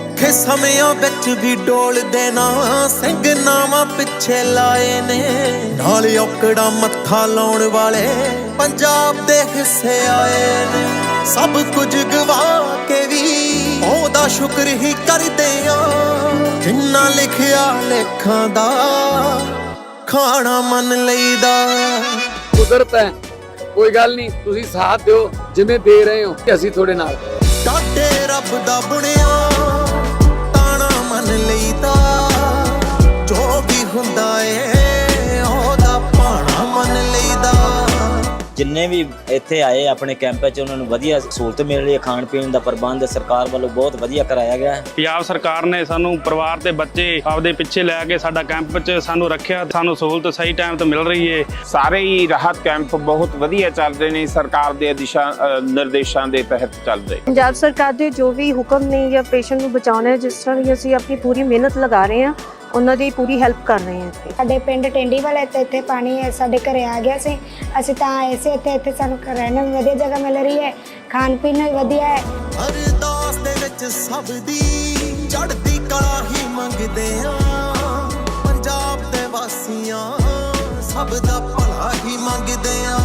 ਔਖੇ ਸਮਿਆਂ ਵਿੱਚ ਵੀ ਡੋਲਦੇ ਨਾ ਸਿੰਘ ਨਾਵਾਂ ਪਿੱਛੇ ਲਾਏ ਨੇ। ਨਾਲ ਔਕੜਾ ਮੱਥਾ ਲਾਉਣ ਵਾਲੇ ਪੰਜਾਬ ਦੇ ਹਿੱਸੇ ਆਏ ਨੇ। ਸਭ ਕੁਝ ਗਵਾ ਕੇ ਵੀ ਉਹਦਾ ਸ਼ੁਕਰ ਹੀ ਕਰਦੇ ਆ ਜਿੰਨਾ ਲਿਖਿਆ ਲੇਖਾਂ ਦਾ ਖਾਣਾ ਮੰਨ ਲਈਦਾ। ਕੁਦਰਤ ਹੈ ਕੋਈ ਗੱਲ ਨਹੀਂ ਤੁਸੀਂ ਸਾਥ ਦਿਓ ਜਿਵੇਂ ਦੇ ਰਹੇ ਹੋ ਕਿ ਅਸੀਂ ਤੁਹਾਡੇ ਨਾਲ। ਡਾਡੇ ਰੱਬ ਦਾ ਬੁਣਿਆ ਹੁੰਦਾ ਏ ਉਹਦਾ ਪਾਣਾ ਮੰਨ ਲਈਦਾ। ਜਿੰਨੇ ਵੀ ਇੱਥੇ ਆਏ ਆਪਣੇ ਕੈਂਪ 'ਚ ਉਹਨਾਂ ਨੂੰ ਵਧੀਆ ਸਹੂਲਤ ਮਿਲ ਰਹੀ ਹੈ ਖਾਣ ਪੀਣ ਦਾ ਪ੍ਰਬੰਧ ਸਰਕਾਰ ਵੱਲੋਂ ਬਹੁਤ ਵਧੀਆ ਕਰਾਇਆ ਗਿਆ ਹੈ। ਪੰਜਾਬ ਸਰਕਾਰ ਨੇ ਸਾਨੂੰ ਪਰਿਵਾਰ ਤੇ ਬੱਚੇ ਆਪਦੇ ਪਿੱਛੇ ਲੈ ਕੇ ਸਾਡਾ ਕੈਂਪ 'ਚ ਸਾਨੂੰ ਰੱਖਿਆ ਸਾਨੂੰ ਸਹੂਲਤ ਸਹੀ ਟਾਈਮ ਤੇ ਮਿਲ ਰਹੀ ਏ। ਸਾਰੇ ਹੀ ਰਾਹਤ ਕੈਂਪ ਬਹੁਤ ਵਧੀਆ ਚੱਲ ਰਹੇ ਨੇ ਸਰਕਾਰ ਦੇ ਦਿਸ਼ਾ ਅ, ਨਿਰਦੇਸ਼ਾਂ ਦੇ ਤਹਿਤ ਚੱਲ ਰਹੇ। ਪੰਜਾਬ ਸਰਕਾਰ ਦੇ ਜੋ ਵੀ ਹੁਕਮ ਨੇ ਜਾਂ ਪੇਸ਼ੈਂਟ ਨੂੰ ਬਚਾਉਣਾ ਹੈ ਜਿਸ ਤਰ੍ਹਾਂ ਵੀ ਅਸੀਂ ਆਪਣੀ ਪੂਰੀ ਮਿਹਨਤ ਲਗਾ ਰਹੇ ਹਾਂ ਉਹਨਾਂ ਦੀ ਪੂਰੀ ਹੈਲਪ ਕਰ ਰਹੇ ਹਾਂ ਇੱਥੇ। ਸਾਡੇ ਪਿੰਡ ਟੈਂਡੀ ਵਾਲੇ ਤੇ ਇੱਥੇ ਪਾਣੀ ਸਾਡੇ ਘਰੇ ਆ ਗਿਆ ਸੀ। ਅਸੀਂ ਤਾਂ ਆਏ ਸੀ ਇੱਥੇ ਇੱਥੇ ਸਾਨੂੰ ਰਹਿਣ ਨੂੰ ਵਧੀਆ ਜਗ੍ਹਾ ਮਿਲ ਰਹੀ ਹੈ ਖਾਣ ਪੀਣ ਨੂੰ ਵੀ ਵਧੀਆ ਹੈ। ਅਰਦਾਸ ਦੇ ਵਿੱਚ ਸਭ ਦੀ ਚੜ੍ਹਦੀ ਕਲਾ ਹੀ ਮੰਗਦੇ ਆ ਪੰਜਾਬ ਦੇ ਵਾਸੀਆਂ ਸਭ ਦਾ ਭਲਾ ਹੀ ਮੰਗਦੇ ਆ